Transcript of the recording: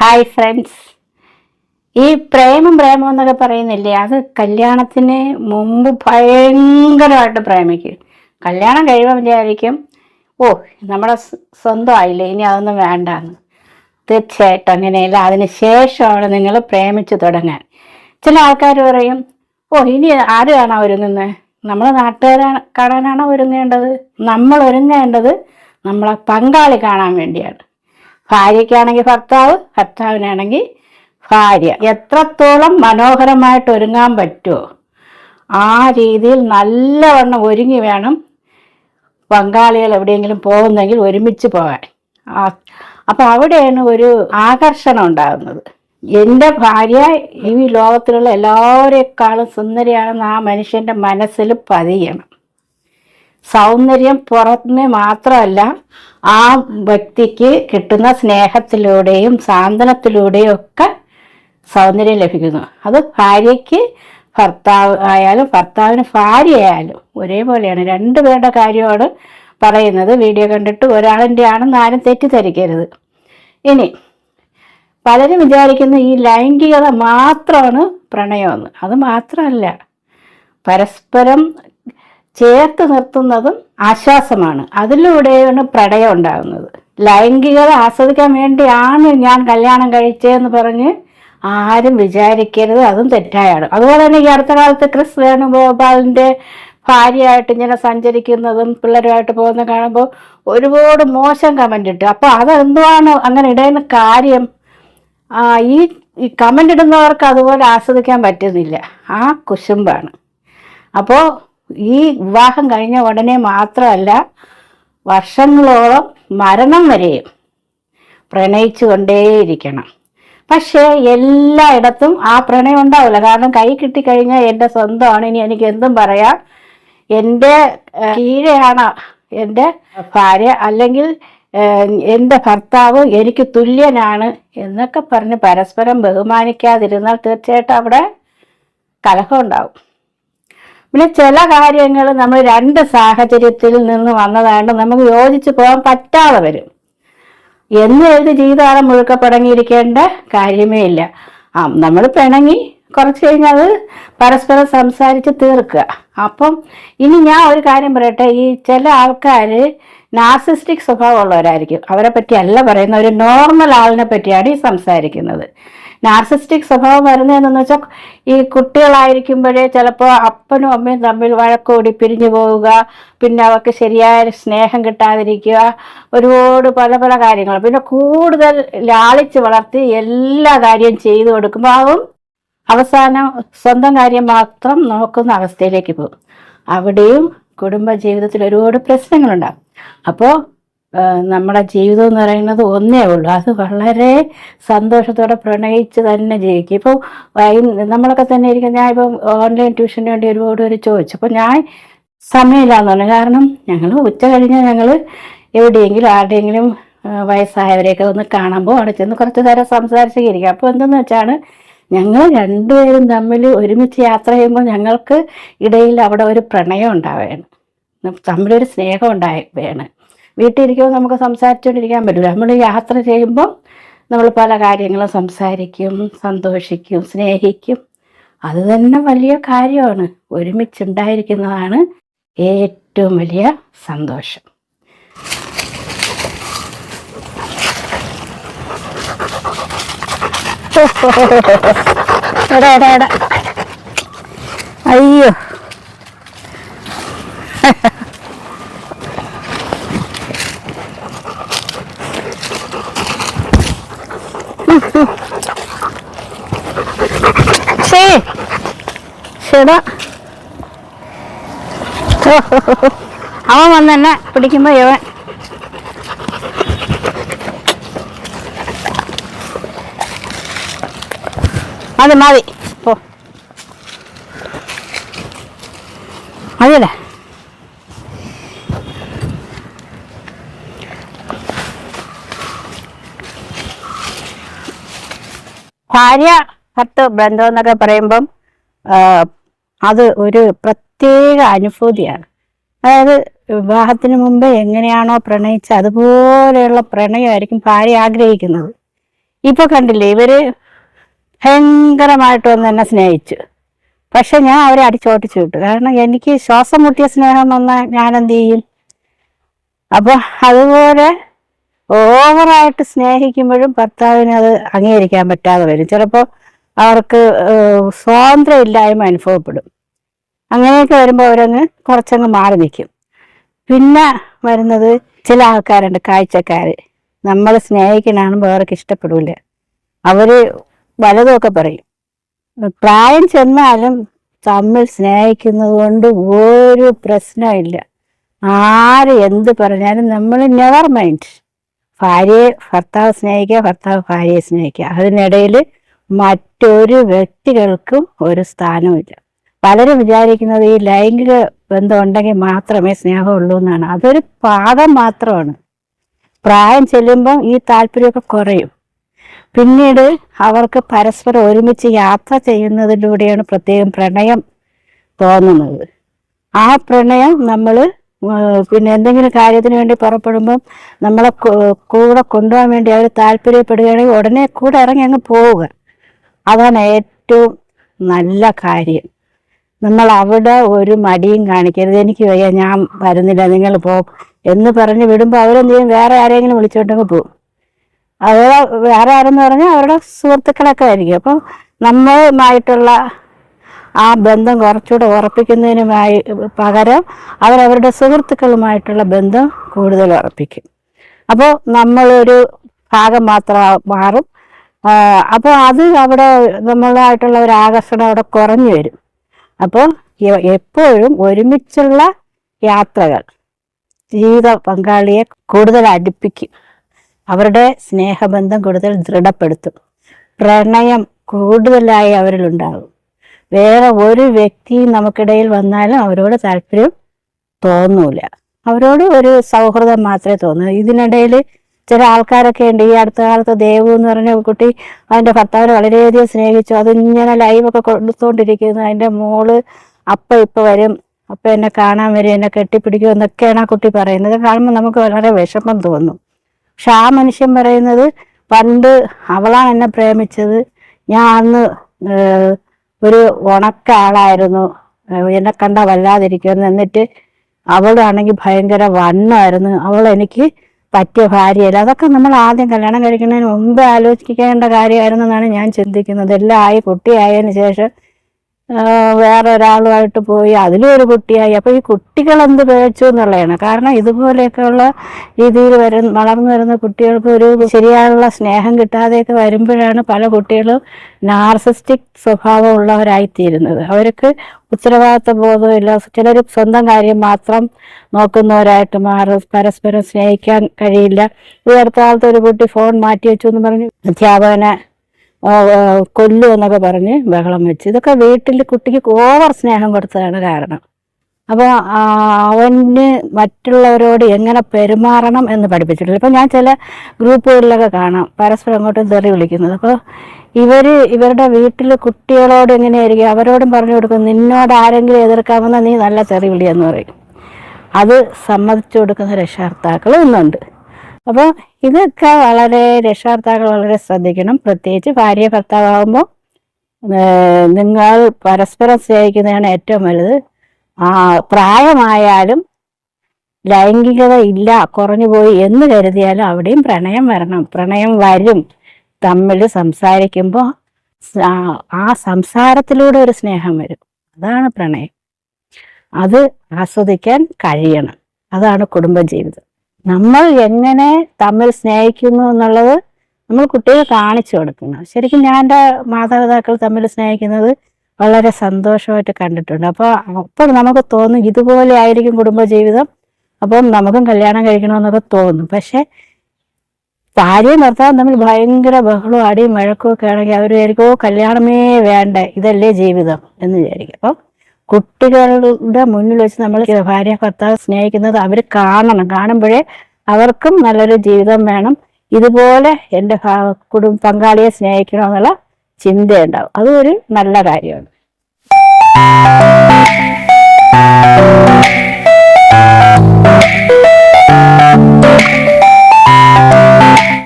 Hi friends ഈ പ്രേമം പ്രേമം എന്നൊക്കെ പറയുന്നില്ലേ? അത് കല്യാണത്തിന് മുമ്പ് ഭയങ്കരമായിട്ട് പ്രേമിക്കും. കല്യാണം കഴിയുമ്പോൾ വിചാരിക്കും ഓ നമ്മുടെ സ്വ- സ്വന്തമായില്ലേ? ഇനി അതൊന്നും വേണ്ടാന്ന്. തീർച്ചയായിട്ടും അങ്ങനെയല്ല. അതിന് ശേഷമാണ് നിങ്ങൾ പ്രേമിച്ചു തുടങ്ങാൻ. ചില ആൾക്കാർ പറയും ഓ ഇനി ആര് കാണാൻ ഒരുങ്ങുന്നത് നമ്മൾ നാട്ടുകാരാണ് കാണാനാണോ ഒരുങ്ങേണ്ടത്? നമ്മൾ ഒരുങ്ങേണ്ടത് നമ്മളെ പങ്കാളി കാണാൻ വേണ്ടിയാണ്. ഭാര്യയ്ക്കാണെങ്കിൽ ഭർത്താവ് ഭർത്താവിനാണെങ്കിൽ ഭാര്യ. എത്രത്തോളം മനോഹരമായിട്ട് ഒരുങ്ങാൻ പറ്റുമോ ആ രീതിയിൽ നല്ലവണ്ണം ഒരുങ്ങി വേണം പങ്കാളികൾ എവിടെയെങ്കിലും പോകുന്നെങ്കിൽ ഒരുമിച്ച് പോകാൻ. ആ- അപ്പൊ അവിടെയാണ് ഒരു ആകർഷണം ഉണ്ടാകുന്നത്. എന്റെ ഭാര്യ ഈ ലോകത്തിലുള്ള എല്ലാവരെക്കാളും സുന്ദരിയാണെന്ന് ആ മനുഷ്യന്റെ മനസ്സിൽ പതിയണം. സൗന്ദര്യം പുറമെ മാത്രമല്ല ആ വ്യക്തിക്ക് കിട്ടുന്ന സ്നേഹത്തിലൂടെയും സാന്ത്വനത്തിലൂടെയും ഒക്കെ സൗന്ദര്യം ലഭിക്കുന്നു. അത് ഭാര്യയ്ക്ക് ഭർത്താവ് ആയാലും ഭർത്താവിന് ഭാര്യയായാലും ഒരേപോലെയാണ്. രണ്ടുപേരുടെ കാര്യമാണ് പറയുന്നത്. വീഡിയോ കണ്ടിട്ട് ഒരാളിന്റെ ആണെന്ന് ആരും തെറ്റിദ്ധരിക്കരുത്. ഇനി പലരും വിചാരിക്കുന്ന ഈ ലൈംഗികത മാത്രമാണ് പ്രണയമെന്ന്. അത് മാത്രമല്ല പരസ്പരം ചേർത്ത് നിർത്തുന്നതും ആശ്വാസമാണ്. അതിലൂടെയാണ് പ്രണയം ഉണ്ടാകുന്നത്. ലൈംഗികത ആസ്വദിക്കാൻ വേണ്ടിയാണ് ഞാൻ കല്യാണം കഴിച്ചതെന്ന് പറഞ്ഞ് ആരും വിചാരിക്കരുത്. അതും തെറ്റായാണ്. അതുപോലെ തന്നെ ഈ അടുത്ത കാലത്ത് ക്രിസ് വേണുഗോപാലിന്റെ ഭാര്യയായിട്ട് ഇങ്ങനെ സഞ്ചരിക്കുന്നതും പിള്ളേരുമായിട്ട് പോകുന്ന കാണുമ്പോൾ ഒരുപാട് മോശം കമന്റ് ഇട്ടു. അപ്പോൾ അതെന്തുവാണ് അങ്ങനെ ഇടയുന്ന കാര്യം? ഈ ഈ കമന്റ് ഇടുന്നവർക്ക് അതുപോലെ ആസ്വദിക്കാൻ പറ്റുന്നില്ല. ആ കുശുമ്പാണ്. അപ്പോൾ ഈ വിവാഹം കഴിഞ്ഞ ഉടനെ മാത്രമല്ല വർഷങ്ങളോളം മരണം വരെയും പ്രണയിച്ചു കൊണ്ടേയിരിക്കണം പക്ഷേ എല്ലായിടത്തും ആ പ്രണയം ഉണ്ടാവില്ല. കാരണം കൈ കിട്ടിക്കഴിഞ്ഞാൽ എന്റെ സ്വന്തമാണ്. ഇനി എനിക്ക് എന്തും പറയാം. എന്റെ കീഴെയാണ് എന്റെ ഭാര്യ. അല്ലെങ്കിൽ എന്റെ ഭർത്താവ് എനിക്ക് തുല്യനാണ് എന്നൊക്കെ പറഞ്ഞ് പരസ്പരം ബഹുമാനിക്കാതിരുന്നാൽ തീർച്ചയായിട്ടും അവിടെ കലഹം ഉണ്ടാവും. പിന്നെ ചില കാര്യങ്ങൾ നമ്മൾ രണ്ട് സാഹചര്യത്തിൽ നിന്ന് വന്നതായിട്ട് നമുക്ക് യോജിച്ച് പോകാൻ പറ്റാതെ വരും. എന്ന് എഴുതി ജീവിതകാലം മുഴുക്ക പിണങ്ങിയിരിക്കേണ്ട കാര്യമേ ഇല്ല. ആ നമ്മൾ പിണങ്ങി കുറച്ച് കഴിഞ്ഞാൽ അത് പരസ്പരം സംസാരിച്ച് തീർക്കുക. അപ്പം ഇനി ഞാൻ ഒരു കാര്യം പറയട്ടെ ഈ ചില ആൾക്കാർ നാർസിസ്റ്റിക് സ്വഭാവമുള്ളവരായിരിക്കും. അവരെ പറ്റി അല്ല പറയുന്ന ഒരു നോർമൽ ആളിനെ പറ്റിയാണ് ഈ സംസാരിക്കുന്നത്. നാർസിസ്റ്റിക് സ്വഭാവം വരുന്നതെന്ന് വെച്ചാൽ ഈ കുട്ടികളായിരിക്കുമ്പോഴേ ചിലപ്പോൾ അപ്പനും അമ്മയും തമ്മിൽ വഴക്കോടി പിരിഞ്ഞു പോവുക പിന്നെ അവർക്ക് ശരിയായ സ്നേഹം കിട്ടാതിരിക്കുക ഒരുപാട് പല പല കാര്യങ്ങൾ. പിന്നെ കൂടുതൽ ലാളിച്ച് വളർത്തി എല്ലാ കാര്യവും ചെയ്തു കൊടുക്കുമ്പോൾ അതും അവസാനം സ്വന്തം കാര്യം മാത്രം നോക്കുന്ന അവസ്ഥയിലേക്ക് പോകും. അവിടെയും കുടുംബ ജീവിതത്തിൽ ഒരുപാട് പ്രശ്നങ്ങളുണ്ടാകും. അപ്പോൾ നമ്മുടെ ജീവിതം എന്ന് പറയുന്നത് ഒന്നേ ഉള്ളൂ. അത് വളരെ സന്തോഷത്തോടെ പ്രണയിച്ച് തന്നെ ജീവിക്കും. ഇപ്പോൾ നമ്മളൊക്കെ തന്നെ ഇരിക്കും ഞാൻ ഇപ്പം ഓൺലൈൻ ട്യൂഷന് വേണ്ടി ഒരുപാട് പേര് ചോദിച്ചു. അപ്പോൾ ഞാൻ സമയമില്ലാന്ന് പറഞ്ഞു. കാരണം ഞങ്ങൾ ഉച്ച കഴിഞ്ഞാൽ ഞങ്ങൾ എവിടെയെങ്കിലും ആരുടെയെങ്കിലും വയസ്സായവരെയൊക്കെ ഒന്ന് കാണുമ്പോൾ അവിടെ ചെന്ന് കുറച്ച് നേരം സംസാരിച്ച് ഇരിക്കും. അപ്പോൾ എന്തെന്ന് വെച്ചാണ് ഞങ്ങൾ രണ്ടുപേരും തമ്മിൽ ഒരുമിച്ച് യാത്ര ചെയ്യുമ്പോൾ ഞങ്ങൾക്ക് ഇടയിൽ അവിടെ ഒരു പ്രണയം ഉണ്ടാവുകയാണ്. തമ്മിലൊരു സ്നേഹം ഉണ്ടാവുകയാണ്. വീട്ടിലിരിക്കുമ്പോൾ നമുക്ക് സംസാരിച്ചുകൊണ്ടിരിക്കാൻ പറ്റില്ല നമ്മൾ യാത്ര ചെയ്യുമ്പോൾ നമ്മൾ പല കാര്യങ്ങളും സംസാരിക്കും സന്തോഷിക്കും സ്നേഹിക്കും. അത് തന്നെ വലിയ കാര്യമാണ്. ഒരുമിച്ചുണ്ടായിരിക്കുന്നതാണ് ഏറ്റവും വലിയ സന്തോഷം. അയ്യോ. ശരിടാ അവൻ വന്ന് എന്നെ പിടിക്കുമ്പോ ഇവൻ. മതി മതി. പോ. മതിയല്ലേ? ഭാര്യ ഭർത്ത ബന്ധം എന്നൊക്കെ പറയുമ്പം അത് ഒരു പ്രത്യേക അനുഭൂതിയാണ്. അതായത് വിവാഹത്തിന് മുമ്പ് എങ്ങനെയാണോ പ്രണയിച്ച അതുപോലെയുള്ള പ്രണയമായിരിക്കും ഭാര്യ ആഗ്രഹിക്കുന്നത്. ഇപ്പൊ കണ്ടില്ലേ ഇവർ ഭയങ്കരമായിട്ട് ഒന്ന് എന്നെ സ്നേഹിച്ചു. പക്ഷെ ഞാൻ അവരെ അടിച്ചോട്ടിച്ചു വിട്ടു. കാരണം എനിക്ക് ശ്വാസം മുട്ടിയ സ്നേഹം വന്നാൽ ഞാൻ എന്ത് ചെയ്യും? അപ്പൊ അതുപോലെ ഓവറായിട്ട് സ്നേഹിക്കുമ്പോഴും ഭർത്താവിന് അത് അംഗീകരിക്കാൻ പറ്റാതെ വരും. ചിലപ്പോൾ അവർക്ക് ഏഹ്, സ്വാതന്ത്ര്യം ഇല്ലായ്മ അനുഭവപ്പെടും. അങ്ങനെയൊക്കെ വരുമ്പോൾ അവരങ്ങ് കുറച്ചങ്ങ് മാറി നിൽക്കും പിന്നെ വരുന്നത് ചില ആൾക്കാരുണ്ട് കാഴ്ചക്കാർ നമ്മൾ സ്നേഹിക്കണാണ് വേറൊക്കെ ഇഷ്ടപ്പെടില്ല അവർ വലതുമൊക്കെ പറയും. പ്രായം ചെന്നാലും തമ്മിൽ സ്നേഹിക്കുന്നത് കൊണ്ട് ഒരു പ്രശ്നമില്ല ആര് എന്ത് പറഞ്ഞാലും നമ്മൾ നെവർ മൈൻഡ് ഭാര്യയെ ഭർത്താവ് സ്നേഹിക്കുക ഭർത്താവ് ഭാര്യയെ സ്നേഹിക്കുക. അതിനിടയിൽ മറ്റൊരു വ്യക്തികൾക്കും ഒരു സ്ഥാനമില്ല പലരും വിചാരിക്കുന്നത് ഈ ലൈംഗിക ബന്ധം ഉണ്ടെങ്കിൽ മാത്രമേ സ്നേഹമുള്ളൂ എന്നാണ്. അതൊരു പാദം മാത്രമാണ്. പ്രായം ചെല്ലുമ്പം ഈ താല്പര്യമൊക്കെ കുറയും. പിന്നീട് അവർക്ക് പരസ്പരം ഒരുമിച്ച് യാത്ര ചെയ്യുന്നതിലൂടെയാണ് പ്രത്യേകം പ്രണയം തോന്നുന്നത്. ആ പ്രണയം നമ്മൾ പിന്നെ എന്തെങ്കിലും കാര്യത്തിന് വേണ്ടി പുറപ്പെടുമ്പം നമ്മളെ കൂടെ കൊണ്ടുപോകാൻ വേണ്ടി അവർ താല്പര്യപ്പെടുകയാണെങ്കിൽ ഉടനെ കൂടെ ഇറങ്ങി അങ്ങ് പോവുക. അതാണ് ഏറ്റവും നല്ല കാര്യം. നമ്മൾ അവിടെ ഒരു മടിയും കാണിക്കരുത്. എനിക്ക് വയ്യ ഞാൻ വരുന്നില്ല നിങ്ങൾ പോ എന്ന് പറഞ്ഞ് വിടുമ്പോൾ അവരെന്ത് ചെയ്യും വേറെ ആരെങ്കിലും വിളിച്ചോണ്ടെങ്കിൽ പോകും അത് വേറെ ആരെന്ന് പറഞ്ഞാൽ അവരുടെ സുഹൃത്തുക്കളൊക്കെ ആയിരിക്കും. അപ്പം നമ്മളുമായിട്ടുള്ള ആ ബന്ധം കുറച്ചുകൂടെ ഉറപ്പിക്കുന്നതിനുമായി പകരം അവരവരുടെ സുഹൃത്തുക്കളുമായിട്ടുള്ള ബന്ധം കൂടുതൽ ഉറപ്പിക്കും. അപ്പോൾ നമ്മളൊരു ഭാഗം മാത്രം മാറും. അപ്പോൾ അത് അവിടെ നമ്മളായിട്ടുള്ള ഒരു ആകർഷണം അവിടെ കുറഞ്ഞു വരും. അപ്പോൾ എപ്പോഴും ഒരുമിച്ചുള്ള യാത്രകൾ ജീവിത പങ്കാളിയെ കൂടുതൽ അടുപ്പിക്കും അവരുടെ സ്നേഹബന്ധം കൂടുതൽ ദൃഢപ്പെടുത്തും പ്രണയം കൂടുതലായി അവരിലുണ്ടാകും വേറെ ഒരു വ്യക്തി നമുക്കിടയിൽ വന്നാലും അവരോട് താല്പര്യം തോന്നൂല. അവരോട് ഒരു സൗഹൃദം മാത്രമേ തോന്നൂ. ഇതിനിടയിൽ ചില ആൾക്കാരൊക്കെ ഉണ്ട്. ഈ അടുത്ത കാലത്ത് ദേവു എന്ന് പറഞ്ഞ കുട്ടി അതിന്റെ ഭർത്താവിനെ വളരെയധികം സ്നേഹിച്ചു. അതിങ്ങനെ ലൈവൊക്കെ കൊടുത്തോണ്ടിരിക്കുന്നു. അതിന്റെ മോൾ അപ്പ ഇപ്പൊ വരും. അപ്പൊ എന്നെ കാണാൻ വരും. എന്നെ കെട്ടിപ്പിടിക്കും എന്നൊക്കെയാണ് ആ കുട്ടി പറയുന്നത്. കാണുമ്പോൾ നമുക്ക് വളരെ വിഷമം തോന്നും. പക്ഷെ ആ മനുഷ്യൻ പറയുന്നത് പണ്ട് അവളാണ് എന്നെ പ്രേമിച്ചത്. ഞാൻ അന്ന് ഒരു ഉണക്ക ആളായിരുന്നു എന്നെ കണ്ട വല്ലാതിരിക്കുന്നു എന്നിട്ട് അവളാണെങ്കിൽ ഭയങ്കര വണ്ണമായിരുന്നു അവൾ എനിക്ക് പറ്റിയ ഭാര്യയല്ല. അതൊക്കെ നമ്മൾ ആദ്യം കല്യാണം കഴിക്കുന്നതിന് മുമ്പ് ആലോചിക്കേണ്ട കാര്യമായിരുന്നു എന്നാണ് ഞാൻ ചിന്തിക്കുന്നത്. എല്ലാം ആയി കുട്ടിയായതിനു ശേഷം വേറെ ഒരാളുമായിട്ട് പോയി. അതിലും ഒരു കുട്ടിയായി. അപ്പോൾ ഈ കുട്ടികൾ എന്ത് പേച്ചു എന്നുള്ളതാണ്. കാരണം ഇതുപോലെയൊക്കെയുള്ള രീതിയിൽ വരുന്ന വളർന്നു വരുന്ന കുട്ടികൾക്ക് ഒരു ശരിയായുള്ള സ്നേഹം കിട്ടാതെയൊക്കെ വരുമ്പോഴാണ് പല കുട്ടികളും നാർസിസ്റ്റിക് സ്വഭാവം ഉള്ളവരായിത്തീരുന്നത് അവർക്ക് ഉത്തരവാദിത്ത ബോധമില്ല ചിലർ സ്വന്തം കാര്യം മാത്രം നോക്കുന്നവരായിട്ട് മാറും പരസ്പരം സ്നേഹിക്കാൻ കഴിയില്ല. ഈ അടുത്ത കാലത്ത് ഒരു കുട്ടി ഫോൺ മാറ്റി വെച്ചു എന്ന് പറഞ്ഞു അധ്യാപകനെ കൊല്ലു എന്നൊക്കെ പറഞ്ഞ് ബഹളം വെച്ച്. ഇതൊക്കെ വീട്ടിൽ കുട്ടിക്ക് ഓവർ സ്നേഹം കൊടുത്തതാണ് കാരണം. അപ്പോൾ അവന് മറ്റുള്ളവരോട് എങ്ങനെ പെരുമാറണം എന്ന് പഠിപ്പിച്ചിട്ടില്ല ഇപ്പം ഞാൻ ചില ഗ്രൂപ്പുകളിലൊക്കെ കാണാം. പരസ്പരം അങ്ങോട്ടും തെറി വിളിക്കുന്നത്. അപ്പോൾ ഇവർ ഇവരുടെ വീട്ടിൽ കുട്ടികളോട് എങ്ങനെയായിരിക്കും? അവരോടും പറഞ്ഞു കൊടുക്കും നിന്നോട് ആരെങ്കിലും എതിർക്കാമെന്ന നീ നല്ല തെറി വിളിയെന്ന് പറയും. അത് സമ്മതിച്ചു കൊടുക്കുന്ന രക്ഷകർത്താക്കളും ഇന്നുണ്ട്. അപ്പോൾ ഇതൊക്കെ വളരെ രക്ഷകർത്താക്കൾ വളരെ ശ്രദ്ധിക്കണം. പ്രത്യേകിച്ച് ഭാര്യ ഭർത്താവാകുമ്പോൾ നിങ്ങൾ പരസ്പരം സ്നേഹിക്കുന്നതാണ് ഏറ്റവും വലുത്. ആ പ്രായമായാലും ലൈംഗികത ഇല്ല കുറഞ്ഞു പോയി എന്ന് കരുതിയാലും അവിടെയും പ്രണയം വരണം. പ്രണയം വരും. തമ്മിൽ സംസാരിക്കുമ്പോൾ ആ സംസാരത്തിലൂടെ ഒരു സ്നേഹം വരും. അതാണ് പ്രണയം. അത് ആസ്വദിക്കാൻ കഴിയണം. അതാണ് കുടുംബജീവിതം. നമ്മൾ എങ്ങനെ തമ്മിൽ സ്നേഹിക്കുന്നു എന്നുള്ളത് നമ്മൾ കുട്ടികൾ കാണിച്ചു കൊടുക്കണം ശരിക്കും ഞാൻ എന്റെ മാതാപിതാക്കൾ തമ്മിൽ സ്നേഹിക്കുന്നത് വളരെ സന്തോഷമായിട്ട് കണ്ടിട്ടുണ്ട്. അപ്പോൾ അപ്പോൾ നമുക്ക് തോന്നും ഇതുപോലെ ആയിരിക്കും കുടുംബജീവിതം അപ്പം നമുക്കും കല്യാണം കഴിക്കണമെന്നൊക്കെ തോന്നും. പക്ഷെ ഭാര്യയും ഭർത്താവും തമ്മിൽ ഭയങ്കര ബഹളവും അടിയും വഴക്കും ഒക്കെ ആണെങ്കിൽ അവർ വിചാരിക്കും "ഓ, കല്യാണമേ വേണ്ട. ഇതല്ലേ ജീവിതം. എന്ന് വിചാരിക്കും. അപ്പം കുട്ടികളുടെ മുന്നിൽ വെച്ച് നമ്മൾ ഭാര്യ ഭർത്താവ് സ്നേഹിക്കുന്നത് അവർ കാണണം. കാണുമ്പോഴേ അവർക്കും നല്ലൊരു ജീവിതം വേണം. ഇതുപോലെ എന്റെ കുടുംബ പങ്കാളിയെ സ്നേഹിക്കണമെന്നുള്ള ചിന്തയുണ്ടാവും. അതും ഒരു നല്ല കാര്യമാണ്.